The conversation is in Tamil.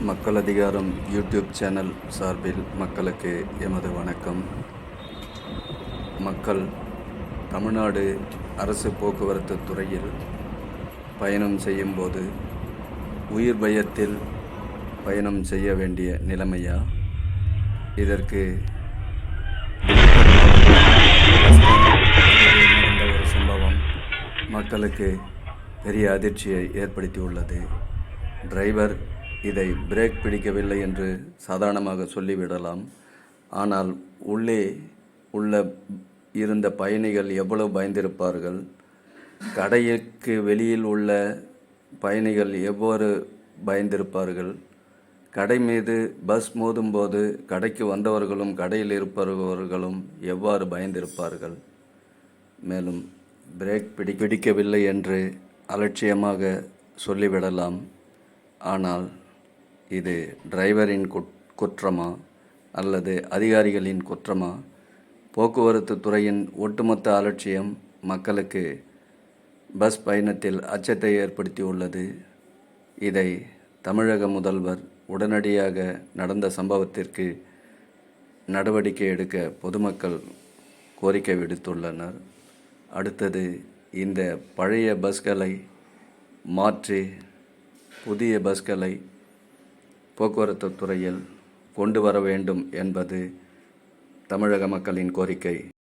மக்கள் அதிகாரம் யூடியூப் சேனல் சார்பில் மக்களுக்கு எமது வணக்கம். மக்கள் தமிழ்நாடு அரசு போக்குவரத்து துறையில் பயணம் செய்யும்போது உயிர் பயத்தில் பயணம் செய்ய வேண்டிய நிலைமையா? இதற்கு ஒரு சம்பவம் மக்களுக்கு பெரிய அதிர்ச்சியை ஏற்படுத்தியுள்ளது. டிரைவர் இதை பிரேக் பிடிக்கவில்லை என்று சாதாரணமாக சொல்லிவிடலாம். ஆனால் உள்ளே உள்ள இருந்த பயணிகள் எவ்வளவு பயந்திருப்பார்கள்? கடைக்கு வெளியில் உள்ள பயணிகள் எவ்வாறு பயந்திருப்பார்கள்? கடை மீது பஸ் மோதும்போது கடைக்கு வந்தவர்களும் கடையில் இருப்பவர்களும் எவ்வாறு பயந்திருப்பார்கள்? மேலும் பிரேக் பிடி பிடிக்கவில்லை என்று அலட்சியமாக சொல்லிவிடலாம். ஆனால் இது டிரைவரின் குட் குற்றமா அல்லது அதிகாரிகளின் குற்றமா? போக்குவரத்து துறையின் ஒட்டுமொத்த அலட்சியம் மக்களுக்கு பஸ் பயணத்தில் அச்சத்தை ஏற்படுத்தியுள்ளது. இதை தமிழக முதல்வர் உடனடியாக நடந்த சம்பவத்திற்கு நடவடிக்கை எடுக்க பொதுமக்கள் கோரிக்கை விடுத்துள்ளனர். அடுத்தது இந்த பழைய பஸ்களை மாற்றி புதிய பஸ்களை போக்குவரத்து துறையில் கொண்டு வர வேண்டும் என்பது தமிழக மக்களின் கோரிக்கை.